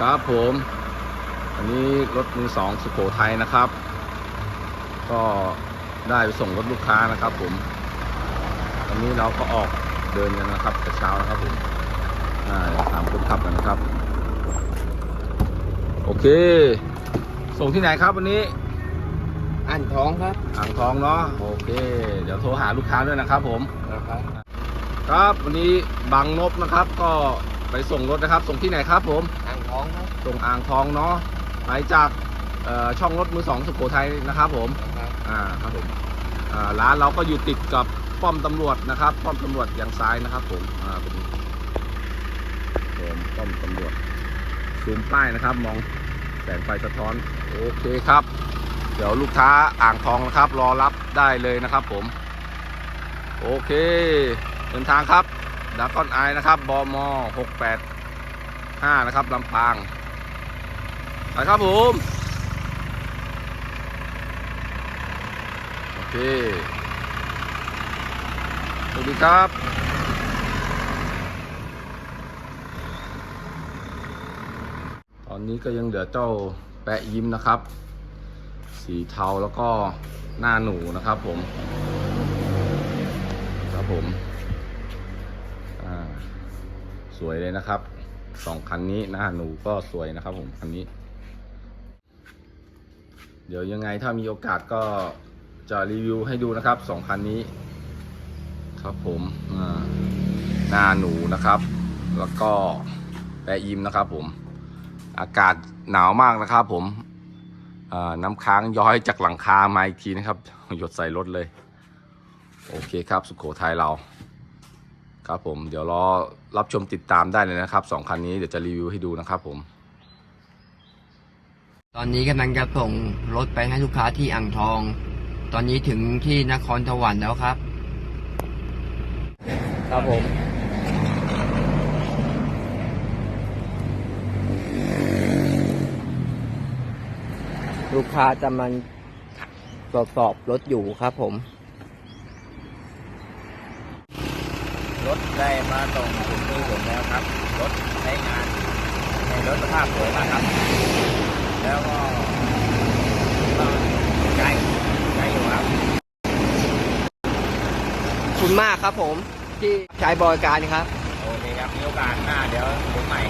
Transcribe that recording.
ครับผมอันนี้รถมือสองสุโขทัยนะครับ ก็ได้ไปส่งรถลูกค้านะครับผมวันนี้เราก็ออกเดินกันนะครับแต่เช้านะครับผมอ่าตามคนขับกันนะครับ โอเค ส่งที่ไหนครับวันนี้อ่านท้องครับอ่างทองเนาะโอเค เดี๋ยวโทรหาลูกค้าด้วยนะครับ ผมนะครับครับวันนี้บางนบนะครับ ก็ไปส่งรถนะครับ ส่งที่ไหนครับผมอ่าน ท้องครับส่งอ่างทองเนาะไปจากเอ่อช่องรถมือสองสุโขทัยนะครับผมนะครับอ่าครับผมอ่าร้านเราก็อยู่ติดกับป้อมตำรวจนะครับป้อมตำรวจอย่างซ้ายนะครับผมอ่าเป็นผมป้อมตำรวจซูมป้ายนะครับ มองแสงไฟสะท้อนโอเคครับ เดี๋ยวลูกค้าอ่างทองนะครับ รอรับได้เลยนะครับผม โอเคเดินทางครับดากอนไอนะครับบม 685นะครับลำปางไปครับผม โอเค สวัสดีครับตอนนี้ก็ยังเหลือเจ้าแปะยิ้มนะครับ สีเทาแล้วก็หน้าหนูนะครับผม ครับผม สวยเลยนะครับ สองคันนี้หน้าหนูก็สวยนะครับผมคันนี้ เดี๋ยวยังไงถ้ามีโอกาสก็จะรีวิวให้ดูนะครับสองคันนี้ ครับผมอ่าหน้าหนูนะครับ แล้วก็แปะยิมนะครับผมอากาศหนาวมากนะครับผมน้ำค้างย้อยจากหลังคามาอีกทีนะครับ หยดใส่รถเลย โอเคครับ สุขโขทัยเรา ครับผมเดี๋ยวรอรับชมติดตามได้เลยนะครับสองคันนี้เดี๋ยวจะรีวิวให้ดูนะครับผม ตอนนี้กำลังจะส่งรถไปให้ลูกค้าที่อ่างทอง ตอนนี้ถึงที่นครสวรรค์แล้วครับ ครับผมลูกค้าจะมันตรวจสอบรถอยู่ครับผม รถได้มาส่งถึงมือผมแล้วครับ รถใช้งานในรถสภาพสวยมากครับ แล้วก็ก็ใจใจอยู่ครับขอบคุณมากครับผมที่ใช้บริการครับ โอเคครับมีโอกาสหน้าเดี๋ยวผมใหม่